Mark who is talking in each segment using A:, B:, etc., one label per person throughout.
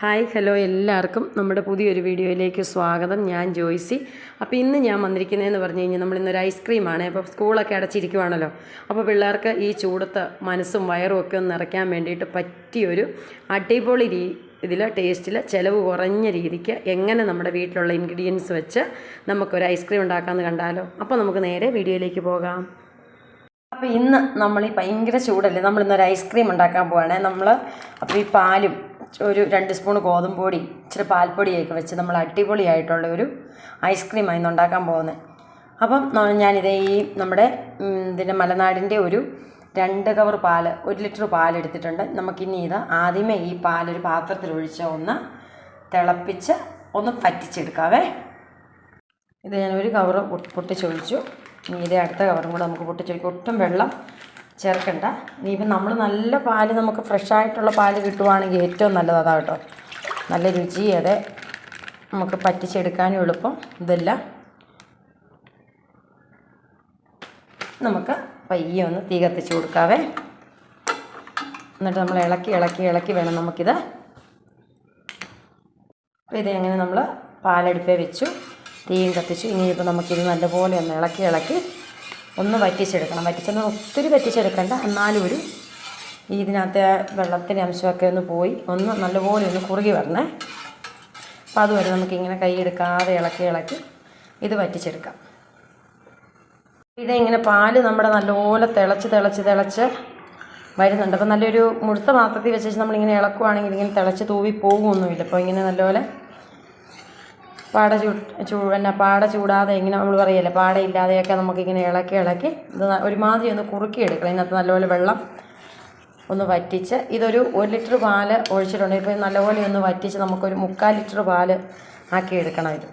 A: Hi hello എല്ലാവർക്കും നമ്മുടെ പുതിയൊരു വീഡിയോയിലേക്ക് സ്വാഗതം. ഞാൻ ജോയ്സി. അപ്പോൾ ഇന്ന് ഞാൻ വന്നിരിക്കുന്നതെന്ന് പറഞ്ഞു കഴിഞ്ഞാൽ നമ്മൾ ഇന്നൊരു ഐസ്ക്രീമാണ് അപ്പോൾ സ്കൂളൊക്കെ അടച്ചിരിക്കുവാണല്ലോ. അപ്പോൾ പിള്ളേർക്ക് ഈ ചൂടത്ത് മനസ്സും വയറും ഒക്കെ ഒന്ന് നിറയ്ക്കാൻ വേണ്ടിയിട്ട് പറ്റിയൊരു അടിപൊളി രീ ഇതിൽ ടേസ്റ്റിൽ ചിലവ് കുറഞ്ഞ രീതിക്ക് എങ്ങനെ നമ്മുടെ വീട്ടിലുള്ള ഇൻഗ്രീഡിയൻസ് വെച്ച് നമുക്കൊരു ഐസ്ക്രീം ഉണ്ടാക്കാമെന്ന് കണ്ടാലോ? അപ്പോൾ നമുക്ക് നേരെ വീഡിയോയിലേക്ക് പോകാം. അപ്പോൾ ഇന്ന് നമ്മൾ ഈ ഭയങ്കര ചൂടല്ലേ? നമ്മളിന്നൊരു ഐസ്ക്രീം ഉണ്ടാക്കാൻ പോവാണ്. നമ്മൾ അപ്പോൾ ഈ പാലും ഒരു രണ്ട് സ്പൂൺ ഗോതമ്പ് പൊടി ഇച്ചിരി പാൽപ്പൊടിയൊക്കെ വെച്ച് നമ്മൾ അടിപൊളിയായിട്ടുള്ള ഒരു ഐസ്ക്രീമായി ഉണ്ടാക്കാൻ പോകുന്നത്. അപ്പം ഞാനിത് ഈ നമ്മുടെ ഇതിന്റെ മലനാടിന്റെ ഒരു രണ്ട് കവർ പാൽ ഒരു ലിറ്റർ പാൽ എടുത്തിട്ടുണ്ട് നമുക്കിനി ഇത് ആദ്യമേ ഈ പാലൊരു പാത്രത്തിൽ ഒഴിച്ച് ഒന്ന് തിളപ്പിച്ച് ഒന്ന് പറ്റിച്ചെടുക്കാവേ ഇത് ഞാൻ ഒരു കവർ പൊട്ടിച്ചൊഴിച്ചു. ഇനി ഇതേ അടുത്ത കവറും കൂടെ നമുക്ക് പൊട്ടിച്ചൊഴിക്കും. ഒട്ടും വെള്ളം ചേർക്കണ്ട. ഇനിയിപ്പം നമ്മൾ നല്ല പാൽ നമുക്ക് ഫ്രഷായിട്ടുള്ള പാൽ കിട്ടുവാണെങ്കിൽ ഏറ്റവും നല്ലത് കേട്ടോ. നല്ല രുചി അതെ നമുക്ക് പറ്റിച്ചെടുക്കാനും എളുപ്പം. ഇതെല്ലാം നമുക്ക് പയ്യെ ഒന്ന് തീ കത്തിച്ച് കൊടുക്കാവേ. എന്നിട്ട് നമ്മൾ ഇളക്കി ഇളക്കി ഇളക്കി വേണം നമുക്കിത്. അപ്പോൾ ഇത് എങ്ങനെ നമ്മൾ പാലടുപ്പേ വെച്ചു തീയും കത്തിച്ചു. ഇനിയിപ്പോൾ നമുക്കിത് നല്ലപോലെ ഒന്ന് ഇളക്കി ഇളക്കി ഒന്ന് വറ്റിച്ചെടുക്കണം. വറ്റിച്ചെന്ന് ഒത്തിരി വറ്റിച്ചെടുക്കണ്ട. എന്നാലും ഒരു ഇതിനകത്തെ വെള്ളത്തിന്റെ അംശമൊക്കെ ഒന്ന് പോയി ഒന്ന് നല്ലപോലെ ഒന്ന് കുറുകി വരണേ. അപ്പോൾ അതുവരെ നമുക്കിങ്ങനെ കൈയെടുക്കാതെ ഇളക്കി ഇളക്കി ഇത് വറ്റിച്ചെടുക്കാം. ഇതിങ്ങനെ പാൽ നമ്മുടെ നല്ലപോലെ തിളച്ച് തിളച്ച് തിളച്ച് വരുന്നുണ്ട്. അപ്പോൾ നല്ലൊരു മുഴുത്ത പാത്രത്തിൽ വെച്ച് നമ്മളിങ്ങനെ ഇളക്കുവാണെങ്കിൽ ഇങ്ങനെ തിളച്ച് തൂവി പോകുമൊന്നുമില്ല അപ്പോൾ ഇങ്ങനെ നല്ലപോലെ പാട ചൂ ചൂ എന്നാ പാട ചൂടാതെ ഇങ്ങനെ നമ്മൾ പറയല്ലേ പാട ഇല്ലാതെയൊക്കെ നമുക്കിങ്ങനെ ഇളക്കി ഇളക്കി ഇത് ഒരുമാതിരി ഒന്ന് കുറുക്കി എടുക്കണം ഇതിനകത്ത് നല്ലപോലെ വെള്ളം ഒന്ന് വറ്റിച്ച് ഇതൊരു ഒരു ലിറ്റർ പാൽ ഒഴിച്ചിട്ടുണ്ട്. ഇപ്പോൾ നല്ലപോലെ ഒന്ന് വറ്റിച്ച് നമുക്കൊരു മുക്കാൽ ലിറ്റർ പാൽ ആക്കി എടുക്കണം ഇത്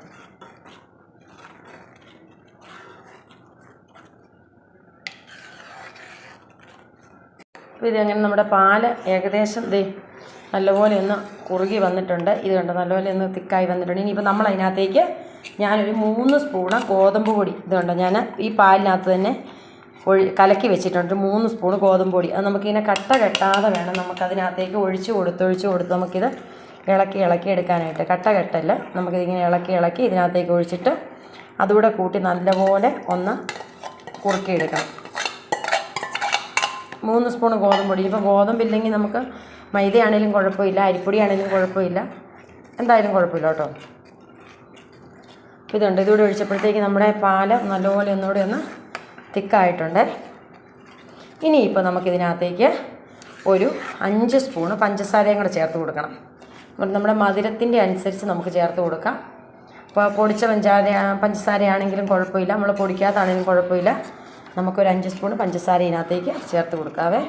A: അപ്പോൾ ഇതങ്ങനെ നമ്മുടെ പാൽ ഏകദേശം ദേ നല്ലപോലെ ഒന്ന് കുറുകി വന്നിട്ടുണ്ട്. ഇത് കണ്ടോ നല്ലപോലെ ഒന്ന് തിക്കായി വന്നിട്ടുണ്ട്. ഇനിയിപ്പോൾ നമ്മൾ അതിനകത്തേക്ക് ഞാനൊരു മൂന്ന് സ്പൂണ് ഗോതമ്പ് പൊടി ഇത് കണ്ടോ ഞാൻ ഈ പാലിനകത്ത് തന്നെ ഒഴി കലക്കി വെച്ചിട്ടുണ്ട്. മൂന്ന് സ്പൂൺ ഗോതമ്പ് പൊടി. അത് നമുക്കിങ്ങനെ കട്ട കെട്ടാതെ വേണം നമുക്കതിനകത്തേക്ക് ഒഴിച്ച് കൊടുത്ത് ഒഴിച്ച് കൊടുത്ത് നമുക്കിത് ഇളക്കി ഇളക്കി എടുക്കാനായിട്ട്. കട്ട കെട്ടല്ല. നമുക്കിതിങ്ങനെ ഇളക്കി ഇളക്കി ഇതിനകത്തേക്ക് ഒഴിച്ചിട്ട് അതുകൂടെ കൂട്ടി നല്ലപോലെ ഒന്ന് കുറുക്കിയെടുക്കണം. മൂന്ന് സ്പൂൺ ഗോതമ്പ് പൊടി. ഇപ്പോൾ ഗോതമ്പില്ലെങ്കിൽ നമുക്ക് മൈദയാണേലും കുഴപ്പമില്ല അരിപ്പൊടി ആണേലും കുഴപ്പമില്ല. എന്തായാലും കുഴപ്പമില്ല കേട്ടോ. ഇതുണ്ട് ഇതുകൂടെ ഒഴിച്ചപ്പോഴത്തേക്ക് നമ്മുടെ പാൽ നല്ലപോലെ ഒന്നുകൂടി ഒന്ന് തിക്കായിട്ടുണ്ട്. ഇനിയിപ്പോൾ നമുക്കിതിനകത്തേക്ക് ഒരു അഞ്ച് സ്പൂണ് പഞ്ചസാരയും കൂടെ ചേർത്ത് കൊടുക്കണം. നമ്മുടെ മധുരത്തിന്റെ അനുസരിച്ച് നമുക്ക് ചേർത്ത് കൊടുക്കാം. അപ്പോൾ പൊടിച്ച പഞ്ചാര പഞ്ചസാരയാണെങ്കിലും കുഴപ്പമില്ല നമ്മൾ പൊടിക്കാത്താണെങ്കിലും കുഴപ്പമില്ല. നമുക്കൊരു അഞ്ച് സ്പൂൺ പഞ്ചസാര ഇതിനകത്തേക്ക് ചേർത്ത് കൊടുക്കാവേ.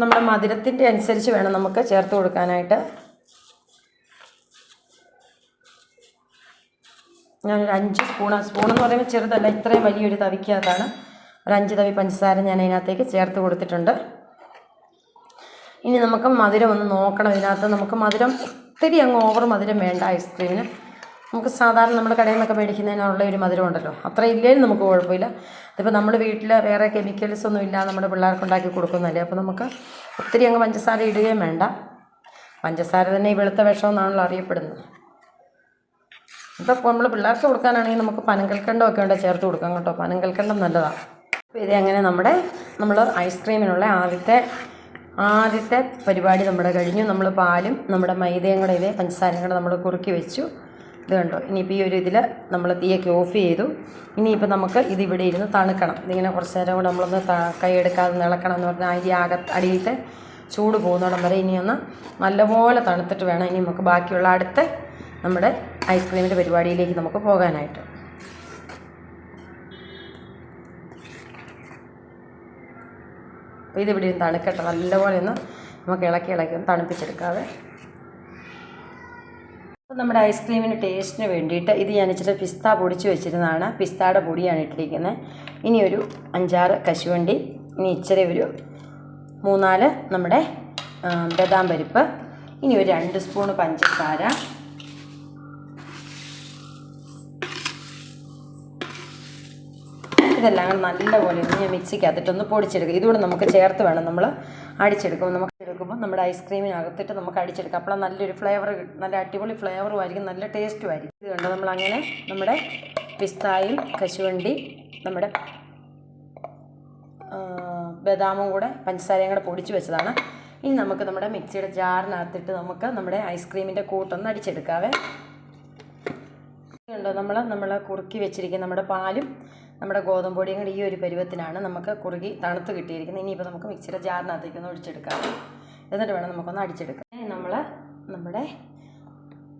A: നമ്മുടെ മധുരത്തിന്റെ അനുസരിച്ച് വേണം നമുക്ക് ചേർത്ത് കൊടുക്കാനായിട്ട്. ഞാനൊരു അഞ്ച് സ്പൂൺ സ്പൂൺ എന്ന് പറയുമ്പോൾ ചെറുതല്ല ഇത്രയും വലിയൊരു തവിക്കകത്താണ്. ഒരു അഞ്ച് തവി പഞ്ചസാര ഞാൻ അതിനകത്തേക്ക് ചേർത്ത് കൊടുത്തിട്ടുണ്ട്. ഇനി നമുക്ക് മധുരം ഒന്ന് നോക്കണം. ഇതിനകത്ത് നമുക്ക് മധുരം ഒത്തിരി അങ്ങ് ഓവർ മധുരം വേണ്ട ഐസ്ക്രീമിന്. നമുക്ക് സാധാരണ നമ്മൾ കടയിൽ നിന്നൊക്കെ മേടിക്കുന്നതിനുള്ള ഒരു മധുരം ഉണ്ടല്ലോ. അത്ര ഇല്ലേലും നമുക്ക് കുഴപ്പമില്ല. അതിപ്പോൾ നമ്മൾ വീട്ടിൽ വേറെ കെമിക്കൽസ് ഒന്നും ഇല്ല നമ്മുടെ പിള്ളേർക്ക് ഉണ്ടാക്കി കൊടുക്കുന്നതല്ലേ? അപ്പോൾ നമുക്ക് ഒത്തിരി അങ്ങ് പഞ്ചസാര ഇടുകയും വേണ്ട. പഞ്ചസാര തന്നെ ഈ വെളുത്ത വിഷം എന്നാണല്ലോ അറിയപ്പെടുന്നത്. ഇപ്പോൾ നമ്മൾ പിള്ളേർക്ക് കൊടുക്കാനാണെങ്കിൽ നമുക്ക് പനങ്കൽക്കണ്ടം ഒക്കെ ഉണ്ട് ചേർത്ത് കൊടുക്കാം കേട്ടോ. പനങ്കൽക്കണ്ടം നല്ലതാണ് അപ്പോൾ ഇത് അങ്ങനെ നമ്മുടെ നമ്മൾ ഐസ്ക്രീമിനുള്ള ആദ്യത്തെ ആദ്യത്തെ പരിപാടി നമ്മുടെ കഴിഞ്ഞു. നമ്മൾ പാലും നമ്മുടെ മൈദയും കൂടെ ഇതേ പഞ്ചസാരയും കൂടെ നമ്മൾ കുറുക്കി വെച്ചു. ഇത് കണ്ടോ ഇനിയിപ്പോൾ ഈ ഒരു ഇതിൽ നമ്മൾ തീയൊക്കെ ഓഫ് ചെയ്തു. ഇനിയിപ്പോൾ നമുക്ക് ഇത് ഇവിടെ ഇരുന്ന് തണുക്കണം. ഇതിങ്ങനെ കുറച്ച് നേരം കൂടെ നമ്മളൊന്ന് കൈയെടുക്കാതെ നിളക്കണം എന്ന് പറഞ്ഞാൽ അരി ആക അടിയിലത്തെ ചൂട് പോകുന്നോടം വരെ ഇനിയൊന്ന് നല്ലപോലെ തണുത്തിട്ട് വേണം ഇനി നമുക്ക് ബാക്കിയുള്ള അടുത്ത നമ്മുടെ ഐസ്ക്രീമിന്റെ പരിപാടിയിലേക്ക് നമുക്ക് പോകാനായിട്ട്. അപ്പോൾ ഇതിവിടെ ഇരുന്ന് തണുക്കട്ടെ. നല്ലപോലെ ഒന്ന് നമുക്ക് ഇളക്കി ഇളക്കി ഒന്ന് തണുപ്പിച്ചെടുക്കാതെ നമ്മുടെ ഐസ്ക്രീമിന് ടേസ്റ്റിന് വേണ്ടിയിട്ട് ഇത് ഞാൻ ഇച്ചിരി പിസ്ത പൊടിച്ച് വെച്ചിരുന്നതാണ്. പിസ്തയുടെ പൊടിയാണ് ഇട്ടിരിക്കുന്നത്. ഇനി ഒരു അഞ്ചാറ് കശുവണ്ടി ഇനി ഇച്ചിരി ഒരു മൂന്നാൽ നമ്മുടെ ബദാം പരിപ്പ് ഇനി ഒരു രണ്ട് സ്പൂണ് പഞ്ചസാര ഇതെല്ലാം കൂടെ നല്ലപോലെ ഒന്ന് ഞാൻ മിക്സിക്കകത്തിട്ടൊന്ന് പൊടിച്ചെടുക്കുക ഇതുകൂടെ നമുക്ക് ചേർത്ത് വേണം നമ്മൾ അടിച്ചെടുക്കുമ്പോൾ നമുക്ക് എടുക്കുമ്പോൾ നമ്മുടെ ഐസ്ക്രീമിനകത്തിട്ട് നമുക്ക് അടിച്ചെടുക്കാം. അപ്പോൾ നല്ലൊരു ഫ്ലേവർ നല്ല അടിപൊളി ഫ്ലേവറും ആയിരിക്കും നല്ല ടേസ്റ്റും ആയിരിക്കും. ഇതുകൊണ്ട് നമ്മളങ്ങനെ നമ്മുടെ പിസ്തായും കശുവണ്ടി നമ്മുടെ ബദാമും കൂടെ പഞ്ചസാരയും കൂടെ പൊടിച്ച് വെച്ചതാണ്. ഇനി നമുക്ക് നമ്മുടെ മിക്സിയുടെ ജാറിനകത്തിട്ട് നമുക്ക് നമ്മുടെ ഐസ്ക്രീമിന്റെ കൂട്ടൊന്ന് അടിച്ചെടുക്കാവേ. ഉണ്ടോ നമ്മൾ നമ്മൾ കുറുക്കി വെച്ചിരിക്കുന്ന നമ്മുടെ പാലും നമ്മുടെ ഗോതമ്പ് പൊടിയും കൂടി ഈ ഒരു പരുവത്തിനാണ് നമുക്ക് കുറുകി തണുത്ത് കിട്ടിയിരിക്കുന്നത്. ഇനിയിപ്പോൾ നമുക്ക് മിക്സിയുടെ ജാറിനകത്തേക്ക് ഒന്ന് ഒഴിച്ചെടുക്കാം. എന്നിട്ട് വേണം നമുക്കൊന്ന് അടിച്ചെടുക്കാം നമ്മൾ നമ്മുടെ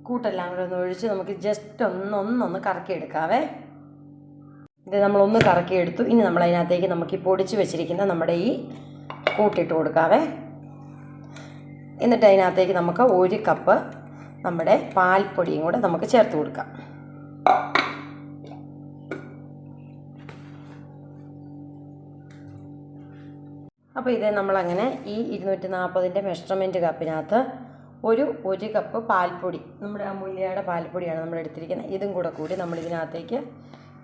A: കൂട്ടെല്ലാം കൂടെ ഒന്ന് ഒഴിച്ച് നമുക്ക് ജസ്റ്റ് ഒന്ന് ഒന്നൊന്ന് കറക്കിയെടുക്കാവേ. ഇത് നമ്മളൊന്ന് കറക്കിയെടുത്തു. ഇനി നമ്മൾ അതിനകത്തേക്ക് നമുക്ക് ഈ പൊടിച്ച് വെച്ചിരിക്കുന്ന നമ്മുടെ ഈ കൂട്ടിട്ട് കൊടുക്കാവേ. എന്നിട്ട് അതിനകത്തേക്ക് നമുക്ക് ഒരു കപ്പ് നമ്മുടെ പാൽപ്പൊടിയും കൂടെ നമുക്ക് ചേർത്ത് കൊടുക്കാം. അപ്പോൾ ഇത് നമ്മളങ്ങനെ ഈ ഇരുന്നൂറ്റി നാൽപ്പതിന്റെ മെഷർമെന്റ് കപ്പിനകത്ത് ഒരു ഒരു കപ്പ് പാൽപ്പൊടി നമ്മുടെ അമൂല്യയുടെ പാൽപ്പൊടിയാണ് നമ്മൾ എടുത്തിരിക്കുന്നത്. ഇതും കൂടെ കൂടി നമ്മൾ ഇതിനകത്തേക്ക്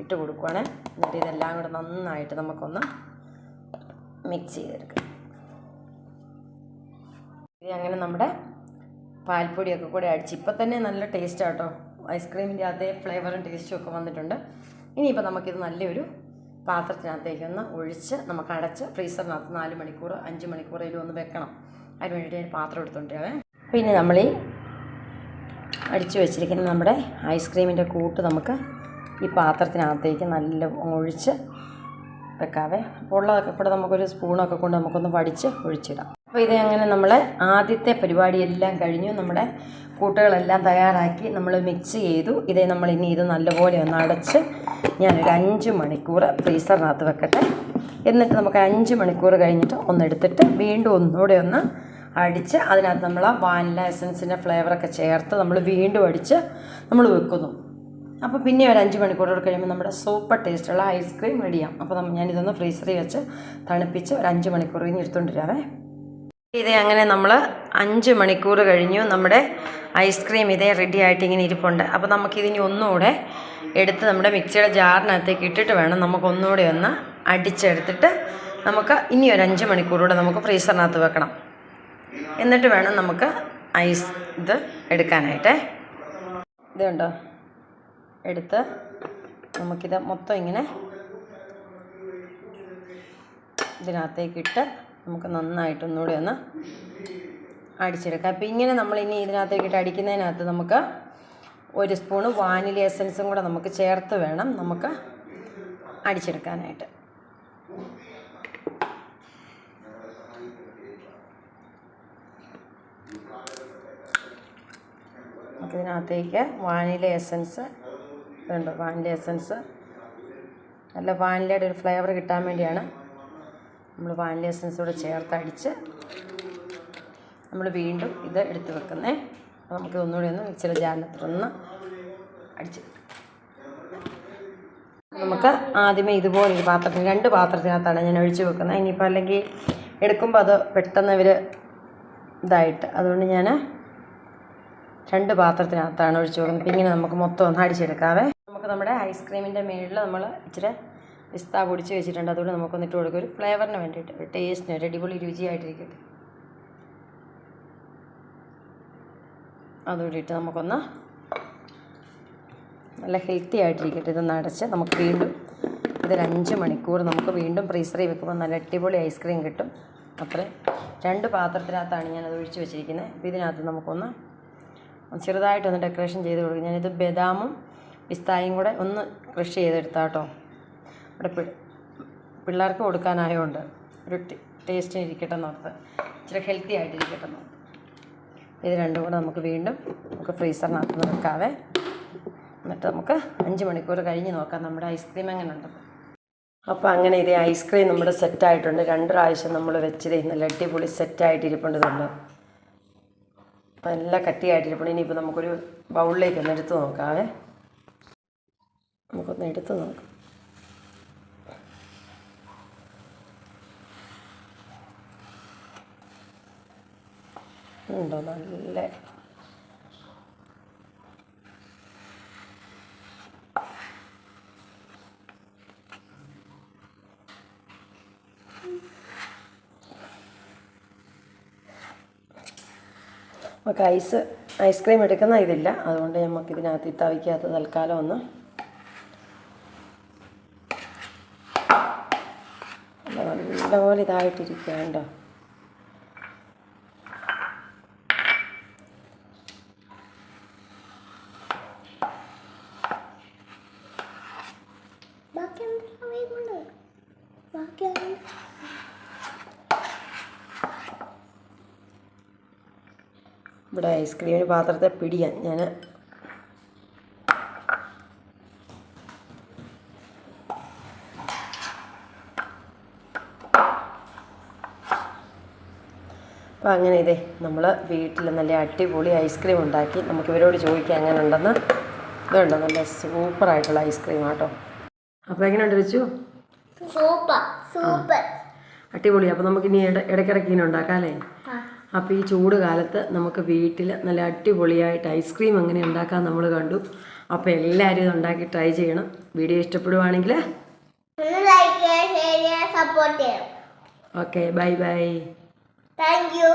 A: ഇട്ട് കൊടുക്കുവാണ്. എന്നിട്ട് ഇതെല്ലാം കൂടെ നന്നായിട്ട് നമുക്കൊന്ന് മിക്സ് ചെയ്തെടുക്കാം. ഇത് അങ്ങനെ നമ്മുടെ പാൽപ്പൊടിയൊക്കെ കൂടെ അടിച്ച് ഇപ്പം തന്നെ നല്ല ടേസ്റ്റ് ആട്ടോ. ഐസ്ക്രീമിന്റെ അതേ ഫ്ലേവറും ടേസ്റ്റും ഒക്കെ വന്നിട്ടുണ്ട്. ഇനിയിപ്പോൾ നമുക്കിത് നല്ലൊരു പാത്രത്തിനകത്തേക്ക് ഒന്ന് ഒഴിച്ച് നമുക്ക് അടച്ച് ഫ്രീസറിനകത്ത് നാല് മണിക്കൂർ അഞ്ച് മണിക്കൂറേലും ഒന്ന് വെക്കണം. അതിന് വേണ്ടിയിട്ട് ഞാൻ പാത്രം എടുത്തോണ്ടിരാവേ പിന്നെ നമ്മൾ ഈ അടിച്ചു വെച്ചിരിക്കുന്ന നമ്മുടെ ഐസ്ക്രീമിന്റെ കൂട്ട് നമുക്ക് ഈ പാത്രത്തിനകത്തേക്ക് നല്ല ഒഴിച്ച് വെക്കാവേ. അപ്പോൾ ഉള്ളതൊക്കെ കൂടെ നമുക്കൊരു സ്പൂണൊക്കെ കൊണ്ട് നമുക്കൊന്ന് വടിച്ച് ഒഴിച്ചിടാം. അപ്പോൾ ഇത് അങ്ങനെ നമ്മൾ ആദ്യത്തെ പരിപാടിയെല്ലാം കഴിഞ്ഞു. നമ്മുടെ കൂട്ടുകളെല്ലാം തയ്യാറാക്കി നമ്മൾ മിക്സ് ചെയ്തു. ഇതേ നമ്മൾ ഇനി ഇത് നല്ലപോലെ ഒന്ന് അടച്ച് ഞാനൊരു അഞ്ച് മണിക്കൂർ ഫ്രീസറിനകത്ത് വെക്കട്ടെ. എന്നിട്ട് നമുക്ക് അഞ്ച് മണിക്കൂർ കഴിഞ്ഞിട്ട് ഒന്നെടുത്തിട്ട് വീണ്ടും ഒന്നുകൂടെ ഒന്ന് അടിച്ച് അതിനകത്ത് നമ്മൾ ആ വാനില എസൻസിന്റെ ഫ്ലേവറൊക്കെ ചേർത്ത് നമ്മൾ വീണ്ടും അടിച്ച് നമ്മൾ വെക്കുന്നു. അപ്പോൾ പിന്നെ ഒരു അഞ്ച് മണിക്കൂറോട് കഴിയുമ്പോൾ നമ്മുടെ സൂപ്പർ ടേസ്റ്റുള്ള ഐസ്ക്രീം റെഡിയാം. അപ്പോൾ നമ്മൾ ഞാനിതൊന്ന് ഫ്രീസറിൽ വെച്ച് തണുപ്പിച്ച് ഒരു അഞ്ച് മണിക്കൂർ കഴിഞ്ഞ് എടുത്തുകൊണ്ടിരാവേ. ഇത് അങ്ങനെ നമ്മൾ അഞ്ച് മണിക്കൂർ കഴിഞ്ഞു നമ്മുടെ ഐസ്ക്രീം ഇതേ റെഡി ആയിട്ട് ഇങ്ങനെ ഇരിപ്പുണ്ട്. അപ്പോൾ നമുക്കിതിനി ഒന്നുകൂടെ എടുത്ത് നമ്മുടെ മിക്സിയുടെ ജാറിനകത്തേക്ക് ഇട്ടിട്ട് വേണം നമുക്ക് ഒന്നുകൂടെ ഒന്ന് അടിച്ചെടുത്തിട്ട് നമുക്ക് ഇനി ഒരു അഞ്ച് മണിക്കൂറൂടെ നമുക്ക് ഫ്രീസറിനകത്ത് വെക്കണം. എന്നിട്ട് വേണം നമുക്ക് ഐസ് ഇത് എടുക്കാനായിട്ടേ. ഇതുണ്ടോ? എടുത്ത് നമുക്കിത് മൊത്തം ഇങ്ങനെ ഇതിനകത്തേക്ക് ഇട്ട് നമുക്ക് നന്നായിട്ട് ഒന്നുകൂടി ഒന്ന് അടിച്ചെടുക്കാം. അപ്പോൾ ഇങ്ങനെ നമ്മൾ ഇനി ഇതിനകത്തേക്കിട്ട് അടിക്കുന്നതിനകത്ത് നമുക്ക് ഒരു സ്പൂണ് വാനില എസൻസും കൂടെ നമുക്ക് ചേർത്ത് വേണം നമുക്ക് അടിച്ചെടുക്കാനായിട്ട്. നമുക്കിതിനകത്തേക്ക് വാനില എസൻസ് ഇതുണ്ട്. Vanilla essence. നല്ല വാനിലയുടെ ഒരു ഫ്ലേവർ കിട്ടാൻ വേണ്ടിയാണ് നമ്മൾ വാനില എസൻസ് കൂടെ ചേർത്ത് അടിച്ച് നമ്മൾ വീണ്ടും ഇത് എടുത്ത് വെക്കുന്നേ. നമുക്ക് ഒന്നുകൂടി ഒന്ന് മിക്സിയുടെ ജാറിനകത്തൊന്ന് അടിച്ച് നമുക്ക് ആദ്യമേ ഇതുപോലെ ഒരു പാത്രത്തിന് രണ്ട് പാത്രത്തിനകത്താണ് ഞാൻ ഒഴിച്ച് വെക്കുന്നത്. ഇനിയിപ്പോൾ അല്ലെങ്കിൽ എടുക്കുമ്പോൾ അത് പെട്ടെന്ന് ഇവർ ഇതായിട്ട്. അതുകൊണ്ട് ഞാൻ രണ്ട് പാത്രത്തിനകത്താണ് ഒഴിച്ച് വെക്കുന്നത്. അപ്പം ഇങ്ങനെ നമുക്ക് മൊത്തം ഒന്ന് അടിച്ചെടുക്കാവേ. നമുക്ക് നമ്മുടെ ഐസ്ക്രീമിന്റെ മേളിൽ നമ്മൾ ഇച്ചിരി പിസ്ത പൊടിച്ച് വെച്ചിട്ടുണ്ട്. അതുകൊണ്ട് നമുക്ക് ഇട്ട് കൊടുക്കും. ഒരു ഫ്ലേവറിന് വേണ്ടിയിട്ട് ഒരു ടേസ്റ്റിന് ഒരു അടിപൊളി രുചിയായിട്ടിരിക്കട്ടെ. അതുകൂടി ഇട്ട് നമുക്കൊന്ന് നല്ല ഹെൽത്തി ആയിട്ടിരിക്കട്ടെ. ഇതൊന്ന് അടച്ച് നമുക്ക് വീണ്ടും ഇത് അഞ്ച് മണിക്കൂർ നമുക്ക് വീണ്ടും ഫ്രീസറിൽ വെക്കുമ്പോൾ നല്ല അടിപൊളി ഐസ്ക്രീം കിട്ടും. അത്ര. രണ്ട് പാത്രത്തിനകത്താണ് ഞാനത് ഒഴിച്ച് വെച്ചിരിക്കുന്നത് അപ്പോൾ ഇതിനകത്ത് നമുക്കൊന്ന് ചെറുതായിട്ടൊന്ന് ഡെക്കറേഷൻ ചെയ്ത് കൊടുക്കും. ഞാനിത് ബദാമും പിസ്തായും കൂടെ ഒന്ന് കൃഷി ചെയ്തെടുത്താട്ടോ ഇവിടെ പി പിള്ളേർക്ക് കൊടുക്കാനായതുകൊണ്ട് ഒരു ടേസ്റ്റിന് ഇരിക്കട്ടെ എന്നോർത്ത്. ഇച്ചിരി ഹെൽത്തി ആയിട്ടിരിക്കട്ടെ എന്നോർത്ത്. ഇത് രണ്ടും കൂടെ നമുക്ക് വീണ്ടും നമുക്ക് ഫ്രീസറിനകത്ത് നിൽക്കാവേ എന്നിട്ട് നമുക്ക് അഞ്ച് മണിക്കൂർ കഴിഞ്ഞ് നോക്കാം നമ്മുടെ ഐസ്ക്രീം എങ്ങനെ ഉണ്ടെന്ന് അപ്പോൾ അങ്ങനെ ഇത് ഐസ്ക്രീം നമ്മുടെ സെറ്റായിട്ടുണ്ട്. രണ്ട് പ്രാവശ്യം നമ്മൾ വെച്ചത് നല്ല അടിപൊളി സെറ്റായിട്ട് ഇരിപ്പുണ്ട് ഇതുണ്ട് അപ്പോൾ നല്ല കട്ടിയായിട്ടിരിപ്പുണ്ട്. ഇനിയിപ്പോൾ നമുക്കൊരു ബൗളിലേക്ക് ഒന്ന് എടുത്ത് നോക്കാവേ. നമുക്കൊന്ന് എടുത്ത് നോക്കാം. ഉണ്ടോ? നല്ല നമുക്ക് ഐസ് ഐസ്ക്രീം എടുക്കുന്ന ഇതില്ല. അതുകൊണ്ട് നമുക്ക് ഇതിനകത്ത് തവിക്കകത്ത് തൽക്കാലം ഒന്ന് നല്ലപോലെ ഇതായിട്ടിരിക്കുക കേട്ടോ. ഇവിടെ ഐസ്ക്രീമിന് പാത്രത്തെ പിടിയാൻ ഞാൻ അപ്പോൾ അങ്ങനെ ഇതേ നമ്മൾ വീട്ടിൽ നല്ല അടിപൊളി ഐസ്ക്രീം ഉണ്ടാക്കി. നമുക്ക് ഇവരോട് ചോദിക്കാം അങ്ങനെ ഉണ്ടെന്ന് ഇതുണ്ടോ നല്ല സൂപ്പറായിട്ടുള്ള ഐസ്ക്രീം ആട്ടോ അപ്പോൾ എങ്ങനെയുണ്ട് വെച്ചു
B: സൂപ്പർ സൂപ്പർ.
A: അടിപൊളി. അപ്പോൾ നമുക്ക് ഇനി ഇട ഇടയ്ക്കിടയ്ക്ക് ഇങ്ങനെ ഉണ്ടാക്കാം അല്ലേ. അപ്പോൾ ഈ ചൂട് കാലത്ത് നമുക്ക് വീട്ടിൽ നല്ല അടിപൊളിയായിട്ട് ഐസ്ക്രീം അങ്ങനെ ഉണ്ടാക്കാൻ നമ്മൾ കണ്ടു. അപ്പോൾ എല്ലാവരും ഇത് ഉണ്ടാക്കി ട്രൈ ചെയ്യണം. വീഡിയോ ഇഷ്ടപ്പെടുവാണെങ്കിൽ.
B: സപ്പോർട്ട് ചെയ്യണം.
A: Okay bye bye
B: thank you